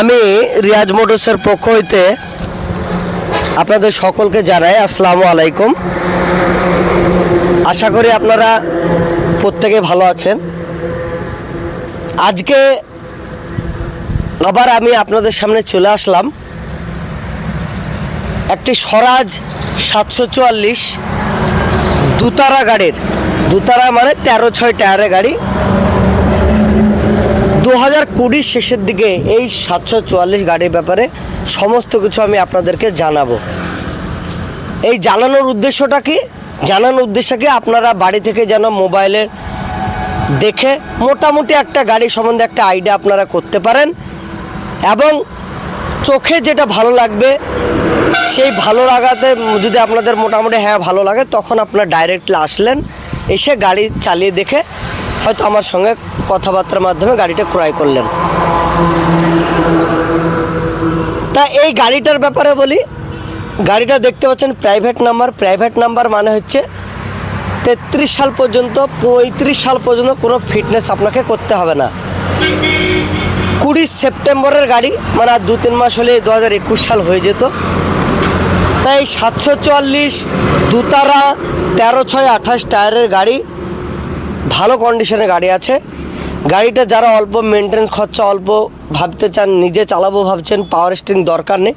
আমি রিয়াজ মোটরসের পক্ষ হইতে আপনাদের সকলকে জানাই আসসালামু আলাইকুম। আশা করি আপনারা প্রত্যেকে ভালো আছেন। আজকে আবার আমি আপনাদের সামনে চলে আসলাম। একটি স্বরাজ সাতশো চুয়াল্লিশ দুতারা গাড়ির। দুতারা মানে তেরো ছয় টায়ারের গাড়ি। দু হাজার কুড়ির শেষের দিকে এই সাতশো চুয়াল্লিশ গাড়ির ব্যাপারে সমস্ত কিছু আমি আপনাদেরকে জানাব। এই জানানোর উদ্দেশ্যটা কি? জানানোর উদ্দেশ্য কি? আপনারা বাড়ি থেকে যেন মোবাইলের দেখে মোটামুটি একটা গাড়ি সম্বন্ধে একটা আইডিয়া আপনারা করতে পারেন এবং চোখে যেটা ভালো লাগবে, সেই ভালো লাগাতে যদি আপনাদের মোটামুটি হ্যাঁ ভালো লাগে, তখন আপনার ডাইরেক্টলি আসলেন, এসে গাড়ি চালিয়ে দেখে হয়তো আমার সঙ্গে কথাবার্তার মাধ্যমে গাড়িটা ক্রয় করলেন। তা এই গাড়িটার ব্যাপারে বলি, গাড়িটা দেখতে পাচ্ছেন প্রাইভেট নাম্বার প্রাইভেট নাম্বার মানে হচ্ছে তেত্রিশ সাল পর্যন্ত, পঁয়ত্রিশ সাল পর্যন্ত কোনো ফিটনেস আপনাকে করতে হবে না। কুড়ি সেপ্টেম্বরের গাড়ি মানে আর দু তিন মাস হলে দু হাজার একুশ সাল হয়ে যেত। তাই সাতশো চুয়াল্লিশ, দুতারা, তেরো ছয় আঠাশ টায়ারের গাড়ি ভালো কন্ডিশনের গাড়ি আছে। গাড়িটা যারা অল্প মেনটেন্স খরচা, অল্প ভাবতে চান, নিজে চালাবো ভাবছেন পাওয়ার স্টিং দরকার নেই,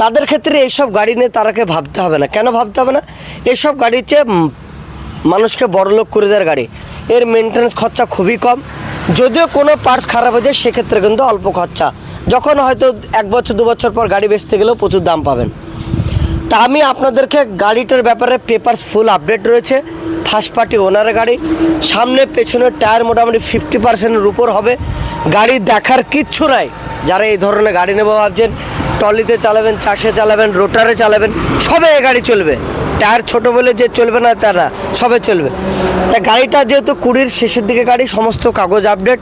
তাদের ক্ষেত্রে এইসব গাড়ি নিয়ে তারাকে ভাবতে হবে না। কেন ভাবতে হবে না? এইসব গাড়ির চেয়ে মানুষকে বড়লোক করে দেওয়ার গাড়ি। এর মেনটেন্স খরচা খুবই কম। যদিও কোনো পার্টস খারাপ হয়ে যায় সেক্ষেত্রে কিন্তু অল্প খরচা। যখন হয়তো এক বছর, দু বছর পর গাড়ি বেচতে গেলেও প্রচুর দাম পাবেন। তা আমি আপনাদেরকে গাড়িটার ব্যাপারে পেপারস ফুল আপডেট রয়েছে। ফার্স্ট পার্টি ওনারের গাড়ি। সামনে পেছনের টায়ার মোটামুটি ফিফটি পার্সেন্টের উপর হবে। গাড়ি দেখার কিচ্ছু নাই। যারা এই ধরনের গাড়ি নেব ভাবছেন টলিতে চালাবেন, চাষে চালাবেন, রোটারে চালাবেন, সবে এই গাড়ি চলবে। টায়ার ছোট বলে যে চলবে না তারা সবে চলবে। তা গাড়িটা যেহেতু কুড়ির শেষের দিকে গাড়ি, সমস্ত কাগজ আপডেট,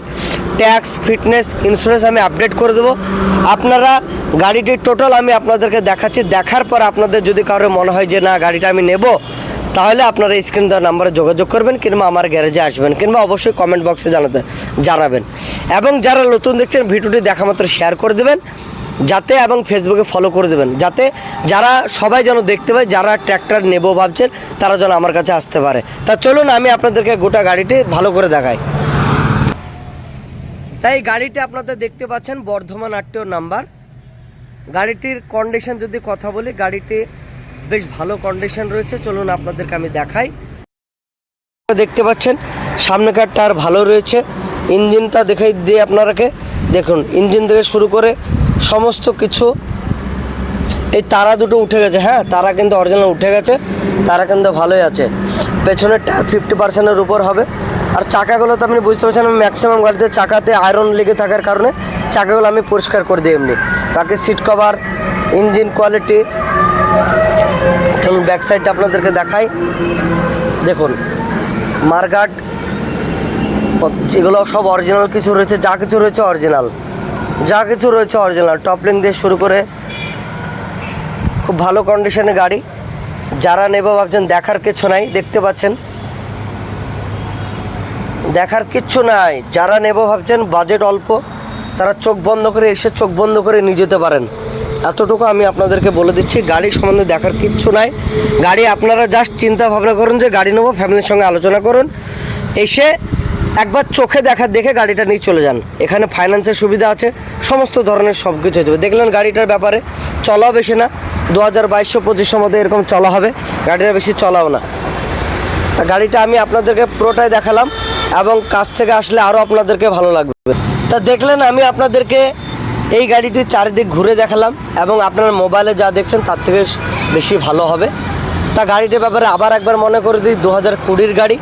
ট্যাক্স, ফিটনেস, ইন্স্যুরেন্স আমি আপডেট করে দেবো। আপনারা গাড়িটির টোটাল আমি আপনাদেরকে দেখাচ্ছি। দেখার পর আপনাদের যদি কারোর মনে হয় যে না, গাড়িটা আমি নেব তাহলে আপনারা স্ক্রিন দেওয়ার নাম্বারে যোগাযোগ করবেন কিংবা আমার গ্যারেজে আসবেন কিংবা অবশ্যই কমেন্ট বক্সে জানাতে, জানাবেন। এবং যারা নতুন দেখছেন, ভিডিওটি দেখা মাত্র শেয়ার করে দেবেন, যাতে এবং ফেসবুকে ফলো করে দেবেন, যাতে যারা সবাই যেন দেখতে পায়, যারা ট্র্যাক্টর নেব ভাবছেন, তারা যেন আমার কাছে আসতে পারে। তা চলুন, আমি আপনাদেরকে গোটা গাড়িটি ভালো করে দেখাই। তাই গাড়িটি আপনাদের দেখতে পাচ্ছেন, বর্ধমান আটটিও নাম্বার। গাড়িটির কন্ডিশন যদি কথা বলি, গাড়িটি বেশ ভালো কন্ডিশন রয়েছে, চলুন আপনাদেরকে আমি দেখাই। দেখতে পাচ্ছেন সামনেকার টায়ার ভালো রয়েছে। ইঞ্জিনটা দেখাই দিয়ে আপনারাকে, দেখুন, ইঞ্জিন থেকে শুরু করে সমস্ত কিছু, এই তারা দুটো উঠে গেছে হ্যাঁ তারা কিন্তু অরিজিনাল উঠে গেছে, তারা কিন্তু ভালোই আছে। পেছনের টায়ার ফিফটি পার্সেন্টের উপর হবে। আর চাকাগুলো তো আপনি বুঝতে পারছেন, আমি ম্যাক্সিমাম গাড়িতে চাকাতে আয়রন লেগে থাকার কারণে, চাকাগুলো আমি পরিষ্কার করে দিই এমনি। বাকি সিট কভার ইঞ্জিন কোয়ালিটি। চলুন ব্যাক সাইডটা আপনাদেরকে দেখাই। দেখুন, মারগার্ড যেগুলো সব অরিজিনাল কিছু রয়েছে, যা কিছু রয়েছে অরিজিনাল যা কিছু রয়েছে অরিজিনাল টপলিং দিয়ে শুরু করে খুব ভালো কন্ডিশনে গাড়ি। যারা নেব ভাবছেন দেখার কিছু নাই, দেখতে পাচ্ছেন। দেখার কিচ্ছু নাই, যারা নেব ভাবছেন বাজেট অল্প। তারা চোখ বন্ধ করে এসে চোখ বন্ধ করে নিয়ে যেতে পারেন। এতটুকু আমি আপনাদেরকে বলে দিচ্ছি, গাড়ি সম্বন্ধে দেখার কিচ্ছু নাই। গাড়ি আপনারা জাস্ট চিন্তা ভাবনা করুন যে গাড়ি নেব, ফ্যামিলির সঙ্গে আলোচনা করুন। এসে একবার চোখে দেখা, দেখে গাড়িটা নিয়ে চলে যান। এখানে ফাইন্যান্সের সুবিধা আছে, সমস্ত ধরনের সব কিছু হয়ে যাবে দেখলেন গাড়িটার ব্যাপারে চলাও বেশি না। দু হাজার বাইশশো পঁচিশশো মধ্যে এরকম চলা হবে, গাড়িটা বেশি চলাও না। তা গাড়িটা আমি আপনাদেরকে পুরোটাই দেখালাম এবং কাছ থেকে আসলে আরও আপনাদেরকে ভালো লাগবে। তা দেখলেন, আমি আপনাদেরকে এই গাড়িটির চারিদিক ঘুরে দেখালাম এবং আপনার মোবাইলে যা দেখছেন তার থেকে বেশি ভালো হবে। তা গাড়িটির ব্যাপারে আবার একবার মনে করে দিই দু হাজার কুড়ির গাড়ি,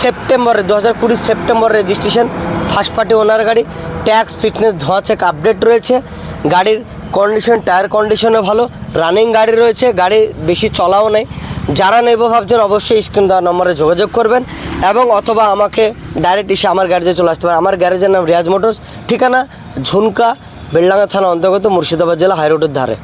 সেপ্টেম্বরে দু হাজার কুড়ির September registration first party owner গাড়ি ট্যাক্স ফিটনেস ধোয়া চেক আপডেট রয়েছে। গাড়ির কন্ডিশন টায়ার কন্ডিশনও ভালো রানিং গাড়ি রয়েছে, গাড়ি বেশি চলাও নেই। যারা নেব ভাবছেন অবশ্যই স্ক্রিন দেওয়ার নম্বরে যোগাযোগ করবেন এবং অথবা আমাকে ডাইরেক্ট এসে আমার গ্যারেজে চলে আসতে পারেন। আমার গ্যারেজের নাম রিয়াজ মোটরস, ঠিকানা ঝুনকা, বেলডাঙ্গা থানা অন্তর্গত মুর্শিদাবাদ জেলা হাইরোডের ধারে।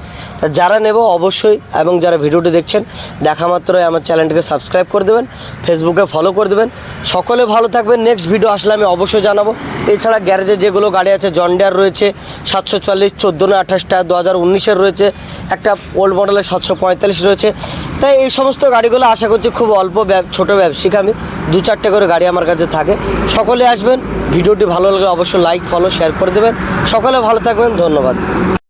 যারা নেব অবশ্যই এবং যারা ভিডিওটি দেখছেন, দেখা মাত্রই আমার চ্যানেলটিকে সাবস্ক্রাইব করে দেবেন, ফেসবুকে ফলো করে দেবেন। সকলে ভালো থাকবেন নেক্সট ভিডিও আসলে আমি অবশ্যই জানাব। এছাড়া গ্যারেজে যেগুলো গাড়ি আছে জন্ডিয়ার রয়েছে, সাতশো চল্লিশ চোদ্দ না আঠাশটা দু হাজার উনিশের রয়েছে, একটা ওল্ড মডেলের সাতশো পঁয়তাল্লিশ রয়েছে। তাই এই সমস্ত গাড়িগুলো আশা করছি খুব অল্প ছোটো ব্যবসায়িক আমি, দু চারটে করে গাড়ি আমার কাছে থাকে। সকলে আসবেন, ভিডিওটি ভালো লাগলে অবশ্যই লাইক ফলো শেয়ার করে দেবেন। সকলে ভালো থাকবেন, ধন্যবাদ।